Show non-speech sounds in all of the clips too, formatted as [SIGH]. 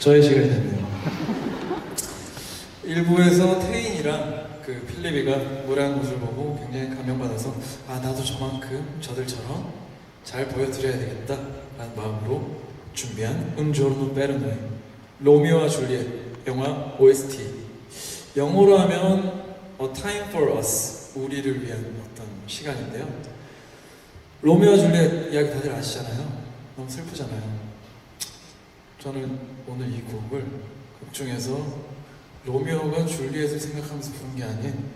저의 시간이 됐네요. [LAUGHS] 일부에서 태인이랑 그 필립이가 무례한 모습을 보고 굉장히 감명받아서 아 나도 저만큼 저들처럼 잘 보여드려야 되겠다 라는 마음으로 준비한 은조르노 베르노의 로미오와 줄리엣 영화 OST 영어로 하면 A Time for Us 우리를 위한 어떤 시간인데요. 로미오와 줄리엣 이야기 다들 아시잖아요. 너무 슬프잖아요 저는 오늘 이 곡을 극 중에서 로미오가 줄리엣을 생각하면서 부른 게 아닌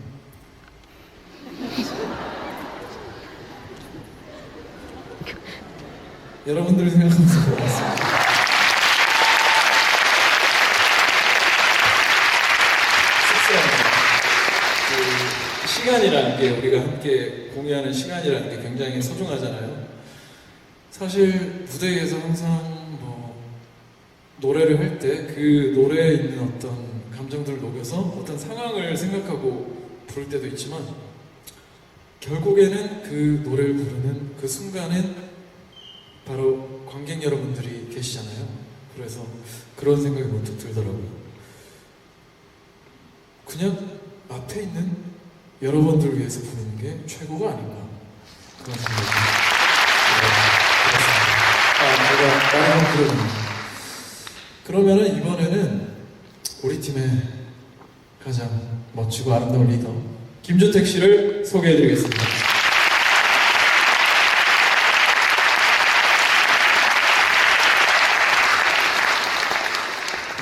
[LAUGHS] 여러분들을 생각하면서 불렀습니다. 그 시간이라는 게 우리가 함께 공유하는 시간이라는 게 굉장히 소중하잖아요. 사실 무대 에서 항상 뭐 노래를 할 때 그 노래에 있는 어떤 감정들을 녹여서 어떤 상황을 생각하고 부를 때도 있지만 결국에는 그 노래를 부르는 그 순간엔 바로 관객 여러분들이 계시잖아요. 그래서 그런 생각이 문득 들더라고요. 그냥 앞에 있는 여러분들을 위해서 부르는 게 최고가 아닌가 그런 생각이 들었습니다. 아, 제가 다른 부르는 그러면은 이번에는 우리 팀의 가장 멋지고 아름다운 리더 김주택 씨를 소개해드리겠습니다.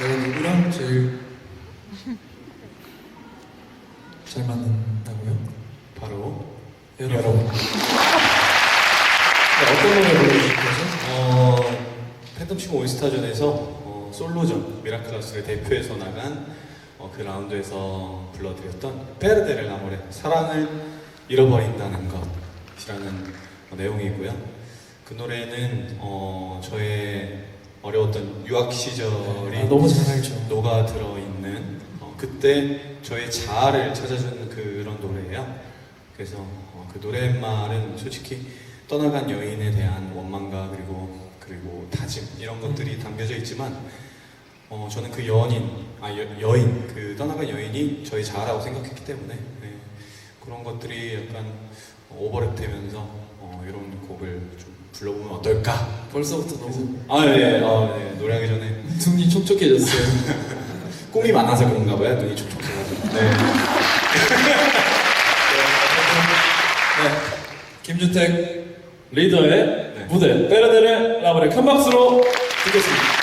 내가 누구랑 제일 잘 맞는다고요? 바로 여러분. 네, 어떤 노래 부르실 거죠? 어, 팬텀싱어 올스타전에서 어, 솔로전 미라클라스를 대표해서 나간 어, 그 라운드에서 불러드렸던 페르데를 나몰의 사랑을 잃어버린다는 것이라는 어, 내용이고요. 그 노래는 어, 저의 어려웠던 유학 시절이 아, 너무 잘 알죠. 녹아 들어 있는 어, 그때 저의 자아를 찾아주는 그런 노래예요. 그래서 어, 그 노랫말은 솔직히 떠나간 여인에 대한 원망과 그리고 그리고 다짐 이런 것들이 담겨져 있지만 어, 저는 그 연인 아 여, 인그 떠나간 여인이 저의 자아라고 생각했기 때문에 네, 그런 것들이 약간 오버랩되면서 어, 이런 곡을 좀 불러보면 어떨까? 벌써부터 너무 아 예, 아, 네, 노래하기 전에 눈이 촉촉해졌어요. [LAUGHS] 꿈이 많아서 그런가 봐요. 눈이 촉촉해가지고. 네. 네, [LAUGHS] 김주택 리더의 네. 무대 베르데르 라브레 큰 박수로 듣겠습니다.